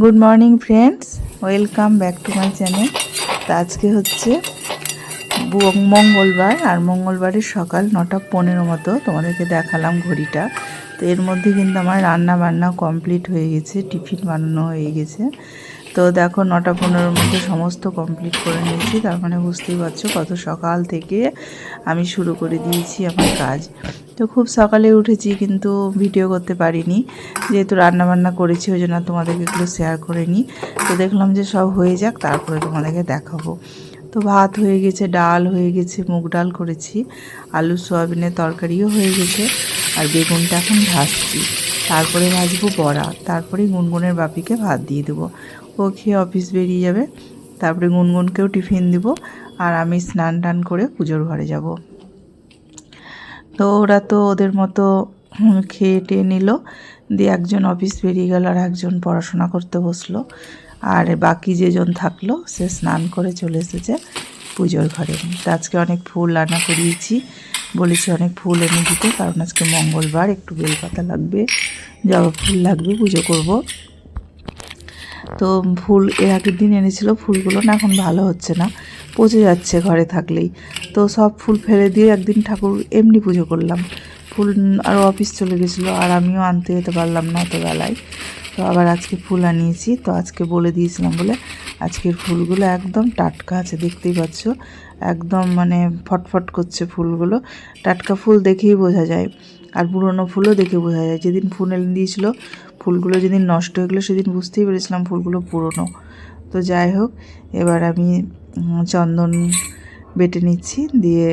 Good morning friends welcome back to my channel তা আজকে হচ্ছে মঙ্গলবার, আর মঙ্গলবারের সকাল নটা পনেরো মতো তোমাদেরকে দেখালাম ঘড়িটা। এর মধ্যে কিন্তু আমার রান্না বান্না কমপ্লিট হয়ে গেছে, টিফিন বানানো হয়ে গেছে। তো দেখো নটা পনেরোর মধ্যে সমস্ত কমপ্লিট করে নিয়েছি, তার মানে বুঝতেই পারছ কত সকাল থেকে আমি শুরু করে দিয়েছি আমার কাজ। তো খুব সকালে উঠেছি কিন্তু ভিডিও করতে পারিনি, যেহেতু রান্না বান্না করেছি ওই জন্য তোমাদেরকে এগুলো শেয়ার করে নিই। তো দেখলাম যে সব হয়ে যাক, তারপরে তোমাদেরকে দেখাবো। তো ভাত হয়ে গেছে, ডাল হয়ে গেছে, মুগ ডাল করেছি, আলু, সোয়াবিনের তরকারিও হয়ে গেছে। আর বেগুনটা এখন ভাজছি। তারপরে ভাজবো বড়া, তারপরে গুনগুনের বাপিকে ভাত দিয়ে দেবো। ও খেয়ে অফিস বেরিয়ে যাবে, তারপরে গুনগুনকেও টিফিন দিব আর আমি স্নান টান করে পুজোর ঘরে যাব। তো ওরা তো ওদের মতো খেয়ে টেয়ে নিল, দিয়ে একজন অফিস বেরিয়ে গেল আর একজন পড়াশোনা করতে বসল। আর বাকি যেজন থাকল, সে স্নান করে চলে এসেছে পুজোর ঘরে। তো আজকে অনেক ফুল আনা করিয়েছি বলেছি অনেক ফুল এনে দিতে, কারণ আজকে মঙ্গলবার, একটু বেলপাতা লাগবে, জবা ফুল লাগবে, পুজো করব। তো ফুল, এর আগের দিন এনেছিল ফুলগুলো, না এখন ভালো হচ্ছে না, পচে যাচ্ছে ঘরে থাকলেই। তো সব ফুল ফেলে দিয়ে একদিন ঠাকুর এমনি পুজো করলাম। ফুল আরও অফিস চলে গেছিল, আর আমিও আনতে যেতে পারলাম না অত বেলায়। তো আবার আজকে ফুল আনিয়েছি, তো আজকে বলে দিয়েছিলাম বলে আজকের ফুলগুলো একদম টাটকা আছে, দেখতেই পাচ্ছ। একদম মানে ফটফট করছে ফুলগুলো। টাটকা ফুল দেখেই বোঝা যায় আর পুরনো ফুলও দেখে বোঝা যায়। যেদিন ফুল এনে দিয়েছিলো, ফুলগুলো যেদিন নষ্ট হয়ে গেলো সেদিন বুঝতেই পেরেছিলাম ফুলগুলো পুরনো। তো যাই হোক, এবার আমি চন্দন বেটে নিচ্ছি, দিয়ে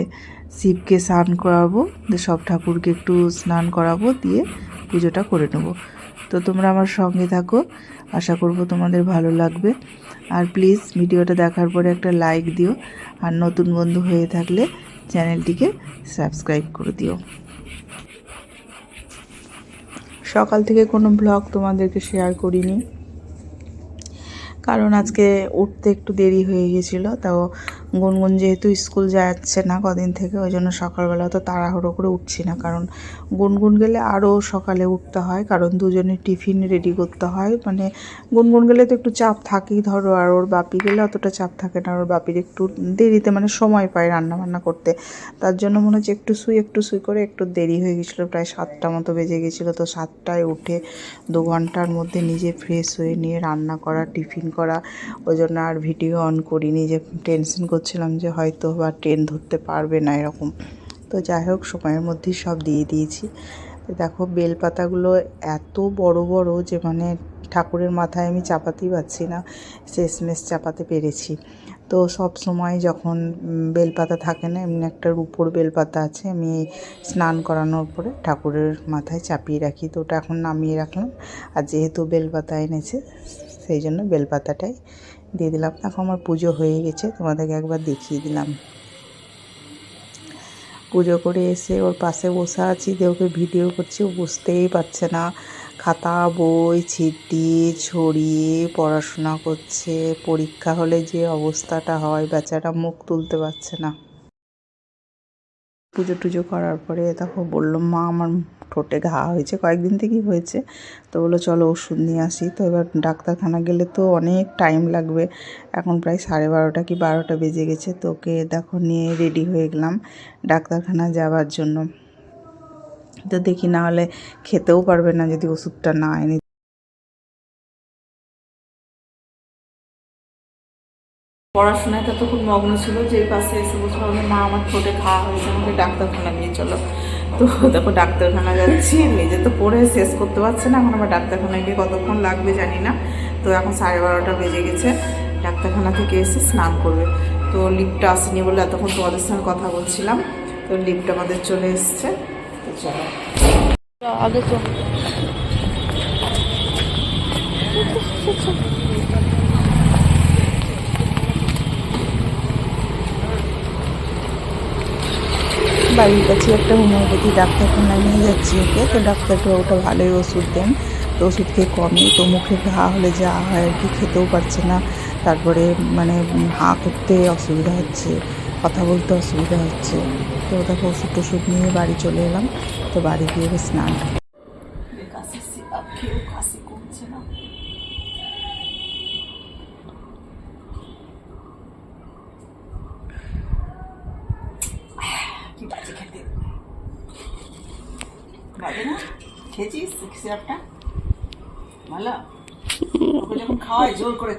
শিবকে স্নান করাবো সব ঠাকুরকে একটু স্নান করাবো, দিয়ে পুজোটা করে নেব। তো তোমরা আমার সঙ্গে থাকো। আশা করব তোমাদের ভালো লাগবে। আর প্লিজ ভিডিওটা দেখার পরে একটা লাইক দিও। আর নতুন বন্ধু হয়ে থাকলে চ্যানেলটিকে সাবস্ক্রাইব করে দিও। সকাল থেকে কোনো ব্লগ তোমাদেরকে শেয়ার করিনি। কারণ আজকে উঠতে একটু দেরি হয়ে গেছিল, তাও গুনগুন যেহেতু স্কুল যাচ্ছে না কদিন থেকে, ওই জন্য সকালবেলা তো তাড়াহুড়ো করে উঠছি না। কারণ গুনগুন গেলে আরও সকালে উঠতে হয়, কারণ দুজনে টিফিন রেডি করতে হয়। মানে গুনগুন গেলে তো একটু চাপ থাকেই, ধরো, আর ওর বাপি গেলে অতটা চাপ থাকে না। ওর বাপির একটু দেরিতে মানে সময় পায় রান্না বান্না করতে। তার জন্য মনে হচ্ছে একটু শুই একটু শুই করে একটু দেরি হয়ে গেছিল, প্রায় সাতটা মতো বেজে গেছিল। তো সাতটায় উঠে দু ঘণ্টার মধ্যে নিজে ফ্রেশ হয়ে নিয়ে রান্না করা, টিফিন করা। ওই জন্য আর ভিডিও অন করিনি, যে টেনশন করছিলাম যে হয়তো বা ট্রেন ধরতে পারবে না এরকম। তো যাই হোক, সময়ের মধ্যেই সব দিয়ে দিয়েছি। দেখো, বেলপাতাগুলো এত বড় বড় যে মানে ঠাকুরের মাথায় আমি চাপাতেই পারছি না, শেষমেশ চাপাতে পেরেছি। তো সব সময় যখন বেলপাতা থাকে না, এমনি একটা রুপোর বেলপাতা আছে, আমি স্নান করানোর পরে ঠাকুরের মাথায় চাপিয়ে রাখি। তো ওটা এখন নামিয়ে রাখলাম। আর যেহেতু বেলপাতা এনেছে সেই জন্য বেলপাতাটাই দিয়ে দিলাম। এখন আমার পুজো হয়ে গেছে, তোমাদেরকে একবার দেখিয়ে দিলাম। পুজো করে এসে ওর পাশে বসে আছি দিয়ে ওকে ভিডিও করছি, ও বুঝতেই পারছে না। খাতা, বই ছিটিয়ে ছড়িয়ে পড়াশোনা করছে, পরীক্ষা হলে যে অবস্থাটা হয়, বেচারা মুখ তুলতে পারছে না। পুজো টুজো করার পরে তখন বলল, মা, আমার ঠোঁটে ঘা হয়েছে, কয়েকদিন থেকেই হয়েছে। তো বলল, চলো ওষুধ নিয়ে আসি। তো এবার ডাক্তারখানা গেলে তো অনেক টাইম লাগবে। এখন প্রায় সাড়ে বারোটা কি বারোটা বেজে গেছে। তো ওকে দেখো, নিয়ে রেডি হয়ে গেলাম ডাক্তারখানা যাওয়ার জন্য। তো দেখি না হলে খেতেও পারবে না যদি ওষুধটা না এনে পড়াশোনায় তো খুব মগ্ন ছিল যে পাশে এসে বসে বলল মা, আমার ঠোঁটে খাওয়া হয়েছে, আমাকে ডাক্তারখানা নিয়ে চলো। তো দেখো ডাক্তারখানা যাচ্ছি, নিজে তো পড়ে শেষ করতে পারছে না, এখন আমার ডাক্তারখানায় গিয়ে কতক্ষণ লাগবে জানি না। তো এখন সাড়ে বারোটা বেজে গেছে, ডাক্তারখানা থেকে এসে স্নান করবে। তো লিফটটা আসেনি বলে এতক্ষণ তোমাদের সঙ্গে কথা বলছিলাম, তো লিফট আমাদের চলে এসছে, তো চলো। আগে তো বাড়ির কাছে একটা হোমিওপ্যাথি ডাক্তারখানায় নিয়ে যাচ্ছি ওকে। তো ডাক্তারটা ওটা ভালোই ওষুধ দেন। তো ওষুধ খেয়ে কমে তো মুখে ঘা হলে যা হয় আর কি, খেতেও পারছে না। তারপরে মানে হাঁ করতে অসুবিধা হচ্ছে, কথা বলতে অসুবিধা হচ্ছে। তো দেখো ওষুধ টষুধ নিয়ে বাড়ি চলে এলাম। তো বাড়ি গিয়ে স্নান কাশি আর কেউ কাশি কমছে না না খেয়েছিস সিরাপটা ভালো ওকে যখন খাওয়াই জোর করে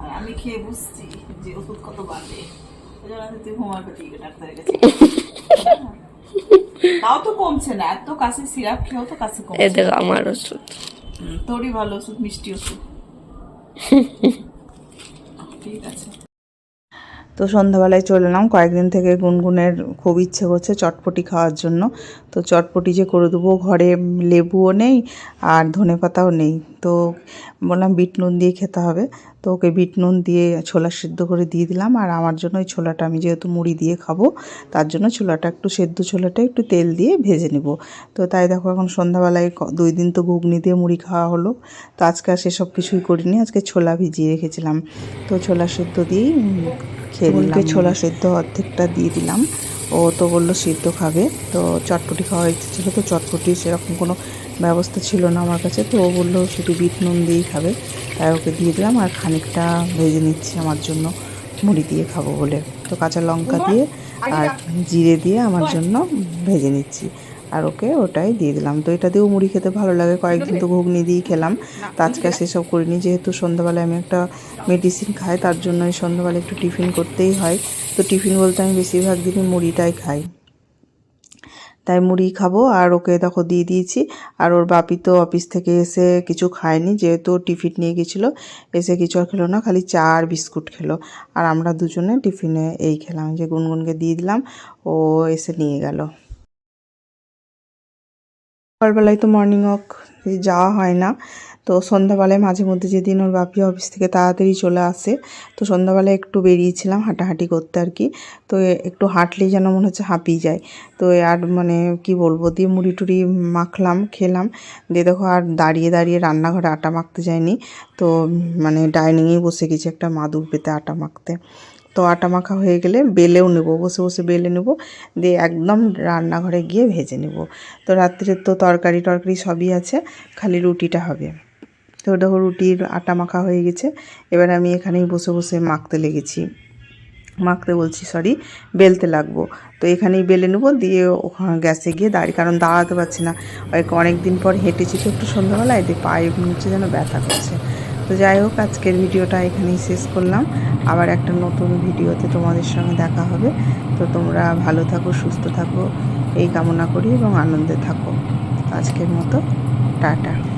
আর আমি খেয়ে বুঝছি যে ওষুধ কত আমি তুই হোমিওপ্যাথি ডাক্তারের কাছে তাও তো কমছে না এত কাশি সিরাপ খেয়েও তো কাশি কমছে দেখ আমার ওষুধ তোরই ভালো ওষুধ মিষ্টি ওষুধ তো সন্ধ্যাবেলায় চলে এলাম। কয়েকদিন থেকে গুনগুনের খুব ইচ্ছে করছে চটপটি খাওয়ার জন্য। তো চটপটি যে করে দেবো, ঘরে লেবুও নেই আর ধনে পাতাও নেই। তো বললাম বিট নুন দিয়ে খেতে হবে। তো ওকে বিট নুন দিয়ে ছোলা সেদ্ধ করে দিয়ে দিলাম। আর আমার জন্য ওই ছোলাটা আমি যেহেতু মুড়ি দিয়ে খাব তার জন্য ছোলাটা একটু সেদ্ধ ছোলাটা একটু তেল দিয়ে ভেজে নেব। তো তাই দেখো এখন সন্ধ্যাবেলায় দুই দিন তো ঘুগনি দিয়ে মুড়ি খাওয়া হলো। তো আজকে আর সেসব কিছুই করিনি আজকে ছোলা ভিজিয়ে রেখেছিলাম। তো ছোলা সেদ্ধ দিয়েই খেয়ে ছোলা সেদ্ধ অর্ধেকটা দিয়ে দিলাম। ও তো বলল সিদ্ধ খাবে। তো চটপটি খাওয়ার ইচ্ছে ছিল তো চটপটি সেরকম কোনো ব্যবস্থা ছিল না আমার কাছে তো ও বলল শুধু বিট নুন দিয়েই খাবে। তাই ওকে দিয়ে দিলাম আর খানিকটা ভেজে নিচ্ছি আমার জন্য। মুড়ি দিয়ে খাব বলে। তো কাঁচা লঙ্কা দিয়ে আর জিরে দিয়ে আমার জন্য ভেজে নিচ্ছি। আর ওকে ওটাই দিয়ে দিলাম। তো এটা দিয়েও মুড়ি খেতে ভালো লাগে। কয়েকদিন তো ঘুগনি দিয়েই খেলাম। তো আজকে আর সেসব করিনি। যেহেতু সন্ধ্যাবেলায় আমি একটা মেডিসিন খাই তার জন্য এই সন্ধ্যাবেলা একটু টিফিন করতেই হয়। তো টিফিন বলতে আমি বেশিরভাগ দিনই মুড়িটাই খাই। তাই মুড়ি খাব, আর ওকে দেখো দিয়ে দিয়েছি। আর ওর বাপি তো অফিস থেকে এসে কিছু খায়নি, যেহেতু টিফিন নিয়ে গেছিল, এসে কিছু আর খেলো না, খালি চা আর বিস্কুট খেলো। আর আমরা দুজনে টিফিনে এই খেলাম, যে গুনগুনকে দিয়ে দিলাম, ও এসে নিয়ে গেল। সকালবেলায় তো মর্নিং ওয়াক যাওয়া হয় না। তো সন্ধ্যাবেলায় মাঝে মধ্যে যেদিন ওর বাপি অফিস থেকে তাড়াতাড়ি চলে আসে, তো সন্ধ্যাবেলায় একটু বেরিয়েছিলাম হাঁটাহাঁটি করতে আর কি। তো একটু হাঁটলেই যেন মনে হচ্ছে হাঁপিয়ে যায়। তো আর মানে কি বলব, দিয়ে মুড়ি টুড়ি মাখলাম, খেলাম। দিয়ে দেখো আর দাঁড়িয়ে দাঁড়িয়ে রান্নাঘরে আটা মাখতে যায়নি তো মানে ডাইনিংয়েই বসে গেছি একটা মাদুর পেতে আটা মাখতে। তো আটা মাখা হয়ে গেলে বেলেও নেব, বসে বসে বেলে নেব, দিয়ে একদম রান্নাঘরে গিয়ে ভেজে নেব। তো রাত্রে তো তরকারি টরকারি সবই আছে, খালি রুটিটা হবে। তো দেখো রুটির আটা মাখা হয়ে গেছে, এবার আমি এখানেই বসে বসে মাখতে লেগেছি। মাখতে বলছি, সরি, বেলতে লাগবো। তো এখানেই বেলে নেব, দিয়ে ওখানে গ্যাসে গিয়ে দাঁড়িয়ে, কারণ দাঁড়াতে পারছি না। অনেক দিন পর হেঁটেছি তো একটু সন্ধ্যাবেলায়, দিয়ে পায়ে নিচে যেন ব্যথা করছে। তো যাই হোক, আজকের ভিডিওটা এখানেই শেষ করলাম। আবার একটা নতুন ভিডিওতে তোমাদের সঙ্গে দেখা হবে। তো তোমরা ভালো থাকো, সুস্থ থাকো, এই কামনা করি এবং আনন্দে থাকো। আজকের মতো, টাটা।